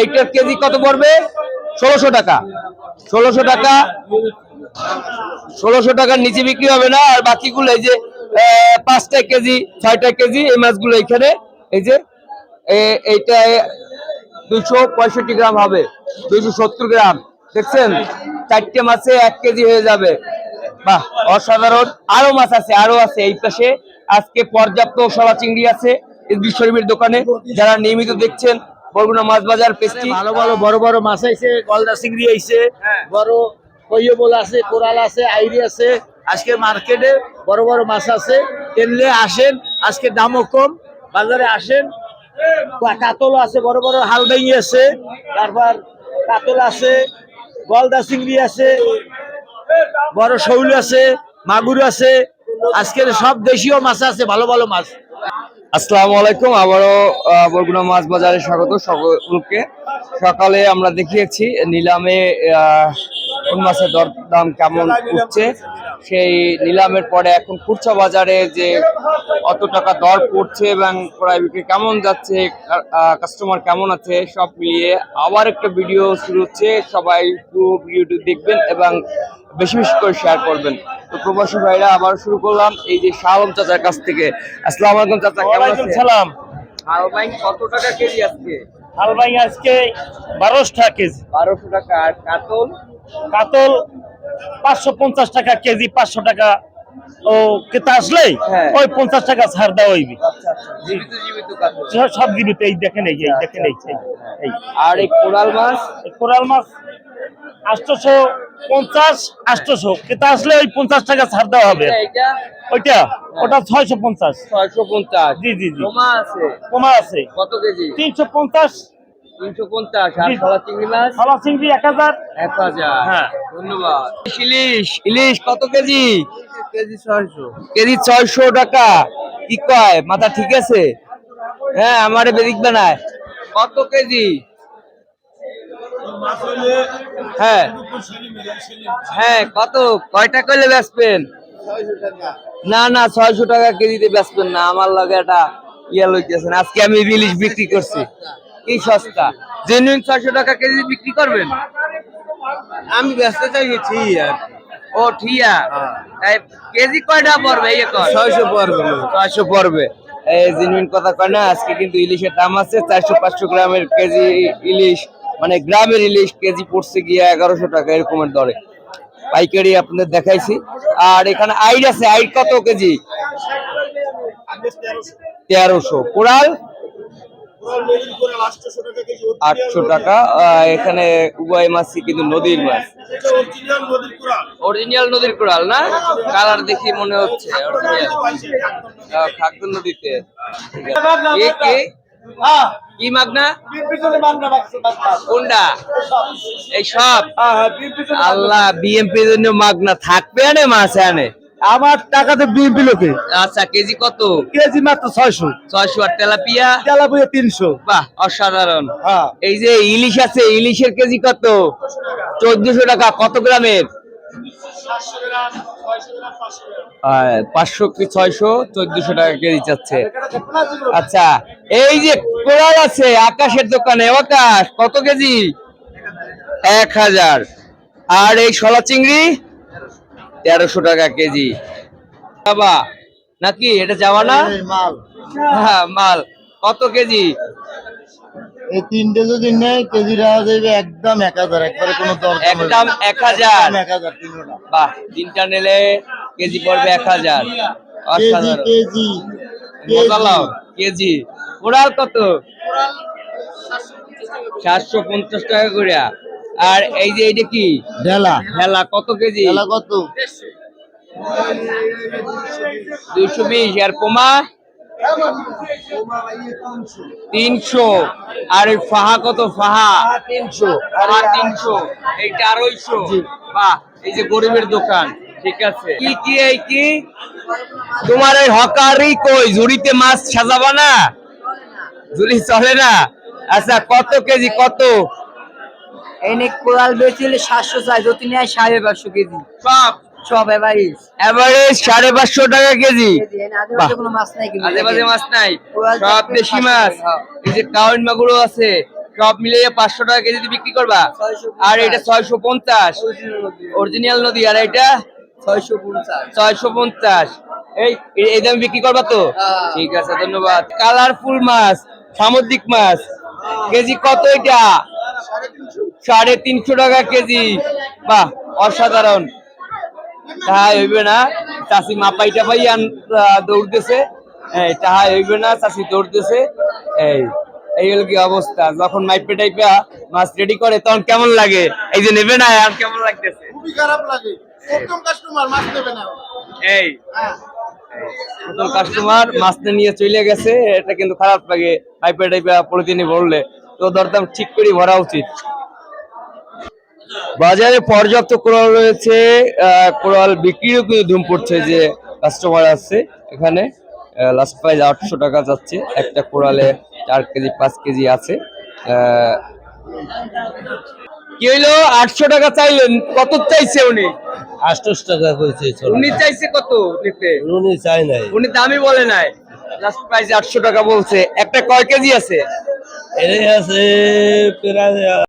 এইটার কেজি কত পড়বে? ষোলোশো টাকা। ষোলোশো টাকা। ষোলোশো টাকার নিচে বিক্রি হবে না, আর বাকিগুলো এই যে পাঁচটা কেজি ছয়টা কেজি, এই মাছগুলো এখানে এই যে এইটা দুইশো পঁয়ষট্টি গ্রাম হবে, দুইশো সত্তর গ্রাম। দেখছেন? চারটে মাছে এক কেজি হয়ে যাবে। বাহ, অসাধারণ। আরও মাছ আছে, আরও আছে এই পাশে। আজকে পর্যাপ্ত সলা চিংড়ি আছে বিশ্বরবীর দোকানে। যারা নিয়মিত দেখছেন বরগুনা মাছ বাজার পেস্টি ভালো ভালো বড় বড় মাছ আইছে গলদা চিংড়ি আইছে বড় কইয়বল আছে কোরাল আছে আইরি আছে। আজকে মার্কেটে বড় বড় মাছ আছে। কিনলে আসেন আজকে দামও কম বাজারে আসেন। কাতল আছে বড় বড় হালদাই আছে তারপর কাতল আছে গলদা চিংড়ি আছে বড় শৌল আছে মাগুর আছে। আজকের সব দেশীয় মাছ আছে ভালো ভালো মাছ। আসসালামু আলাইকুম, আবারও বরগুনা মাছ বাজারে স্বাগত সকলকে। সকালে আমরা দেখিয়েছি নিলামে কোন মাছের দর দাম কেমন উঠছে। সেই নিলামের পরে এখন খুচরা বাজারে যে অত টাকা দর পড়ছে এবং ক্রয় বিক্রি কেমন যাচ্ছে কাস্টমার কেমন আছে, সব মিলিয়ে আবার একটা ভিডিও শুরু হচ্ছে। সবাই পুরো ভিডিওটি দেখবেন এবং বেশি বেশি করে শেয়ার করবেন। তো প্রবাসী ভাইরা আবার শুরু করলাম। এই যে শাহম চাচার কাছ থেকে। আসসালাম আলাইকুম চাচা কেমন আছেন? সালাম। আর ভাই কত টাকা কেজি আজকে? হালবাই আজকে বারোশো টাকা কেজি। বারোশো টাকা। আর কাতল? কাতল পাঁচশো পঞ্চাশ টাকা কেজি পাঁচশো টাকা ও কেতা আসলে হ্যাঁ। ওই পঞ্চাশ টাকা ছাড় দেওয়া হইবে আচ্ছা আচ্ছা সব- জীবিত। এই দেখেন এই দেখেন এই আর এই কোরাল মাছ? কোরাল মাছ আটশোশো পঞ্চাশ আটশোশো। কেতা আসলে ওই পঞ্চাশ টাকা ছাড় দেওয়া হবে। ওইটা? ওটা ছয়শো পঞ্চাশ। ছয়শো পঞ্চাশ। জি জি জি। জমা আছে? কমা আছে। কত কেজি? তিনশো পঞ্চাশ তিনশো পঞ্চাশ আর জি। ফলা চিংড়ি মাছ? ছলা চিংড়ি এক হাজার। এক হাজার হ্যাঁ। ধন্যবাদ। ইলিশ ইলিশ কত কেজি? কেজি ছয়শো। কেজি ছয়শো টাকা। কি কয়? মাথা ঠিক আছে? হ্যাঁ আমারে বেদিক বানায়। কত কেজি? হ্যাঁ। হ্যাঁ কত? কয়টা করলে বেচবেন? না না ছয়শো টাকা কেজিতে বেচবেন না। আমার লগে একটা ইয়া লইতেছেন আজকে আমি ইলিশ বিক্রি করছি। কি সস্তা? জেনুইন ছয়শো টাকা কেজি বিক্রি করবেন? আমি ব্যস্ত চাইছি ও ঠিয়া কেজি কয়টা পড়বে? এই এখন ছয়শো পড়বে। ছয়শো পড়বে। এই জেনুইন কথা কয় না আজকে কিন্তু ইলিশের দাম আছে চারশো পাঁচশো গ্রামের কেজি ইলিশ মানে গ্রামের ইলিশ কেজি পড়ছে গিয়ে এগারোশো টাকা এরকমের দরে। পাইকারি আপনাদের দেখাইছি। আর এখানে আইড আছে আইড কত কেজি? তেরোশো। কোরাল? আটশো টাকা এখানে উভয় মাছই কিন্তু নদীর মাছ। অরিজিনাল নদীর কোরাল না? কালার দেখি মনে হচ্ছে অরিজিনাল নদীতে কে? কে কি মাগনা? কোনটা? এই সব? আল্লাহ বিএমপি জন্য মাগনা থাকবে আনে মাছ আনে। আমার টাকাতে বিএমপি লোকে। আচ্ছা কেজি কত? কেজি মাত্র ছয়শো। ছয়শো আর তেলাপিয়া? তেলাপুয়া তিনশো। বাহ অসাধারণ। হ্যাঁ। এই যে ইলিশ আছে ইলিশের কেজি কত? চোদ্দশো টাকা কত গ্রামের? পাঁচশো কি ছয়শো? চোদ্দশো টাকা কেজি চাচ্ছে আচ্ছা এই যে কোরাল আছে আকাশের দোকানে আকাশ কত কেজি? এক হাজার। আর এই শলা চিংড়ি? তেরোশো টাকা কেজি। বাবা নাকি এটা যাওয়া না? মাল। হ্যাঁ মাল। কত কেজি? এই তিনটে যদি নেয় কেজি রাখা যাবে একদম এক হাজার। একবারে কোনো একদম এক হাজার। এক হাজার তিনটা বাহ তিনটা নিলে কেজি পড়বে এক হাজার। কেজি কেজি কত? সাতশো পঞ্চাশ টাকা করে। আর এই যে এইটা কি? ঢেলা ভেলা কত কেজি? ঢেলা কত? দুইশো বিশ। আর পোমা? তিনশো। আর এই ফাহা কত? ফাহা? তিনশো। ফাহা তিনশো। এইটা আড়াইশো বাহ এই যে গরিবের দোকান। ঠিক আছে। কি কি এই কি? তোমার এই হকারি কই? ঝুড়িতে মাছ সাজাবা না? ঝুড়ি চলে না? আচ্ছা কত কেজি? কত? এনে কোরাল বেচলে সাতশো চাই যদি নেয় সাড়ে পাঁচশো কেজি। সব সব এভারেজ এভারেজ সাড়ে পাঁচশো টাকা কেজি। কোনো মাছ নাই কিন্তু মাছ নাই। সব দেশি মাছ। হ্যাঁ। এই যে কাউন আছে। সব মিলিয়ে পাঁচশো টাকা কেজিতে বিক্রি করবা। আর এটা ছয়শো পঞ্চাশ। অরিজিনাল নদী। আর এটা? ছয়শো পঞ্চাশ। ছয়শো পঞ্চাশ। এই এই- এই দামে বিক্রি করবা তো? হ্যাঁ। ঠিক আছে ধন্যবাদ। কালারফুল মাছ সামুদ্রিক মাছ। কেজি কত এটা? সাড়ে তিনশো টাকা কেজি। বাহ অসাধারণ। তাহা হইবে না। চাষি মাপাই টাপাই দৌড়তেছে। তাহা হইবে না চাষি দৌড়তেছে। এই এই হলো কি অবস্থা। যখন মাইপে টাইপা মাছ রেডি করে তখন কেমন লাগে? এই যে নেবে না আর কেমন লাগতেছে? খুবই খারাপ লাগে। প্রথম কাস্টমার মাছ নেবে না। এই কাস্টমার মাছ নিয়ে চলে গেছে। এটা কিন্তু খারাপ লাগে। পাইপে টাইপে প্রতিদিনই ভরলে তো দরদাম ঠিক করে ভরা উচিত। বাজারে পর্যাপ্ত কোরাল রয়েছে কোরাল বিক্রিও কিন্তু ধুম পড়ছে যে কাস্টমার আছে এখানে। লাস্ট প্রাইস আটশো টাকা যাচ্ছে একটা কোরালে চার কেজি পাঁচ কেজি আছে। কি হইল? আটশো টাকা চাইলেন কত চাইছে উনি? আটশো টাকা কইছে উনি চাইছে কত নিতে? উনি চাই নাই। উনি দামই বলে নাই। লাস্ট প্রাইস আটশো টাকা বলছে একটা কয় কেজি আছে? এর আছে প্রায়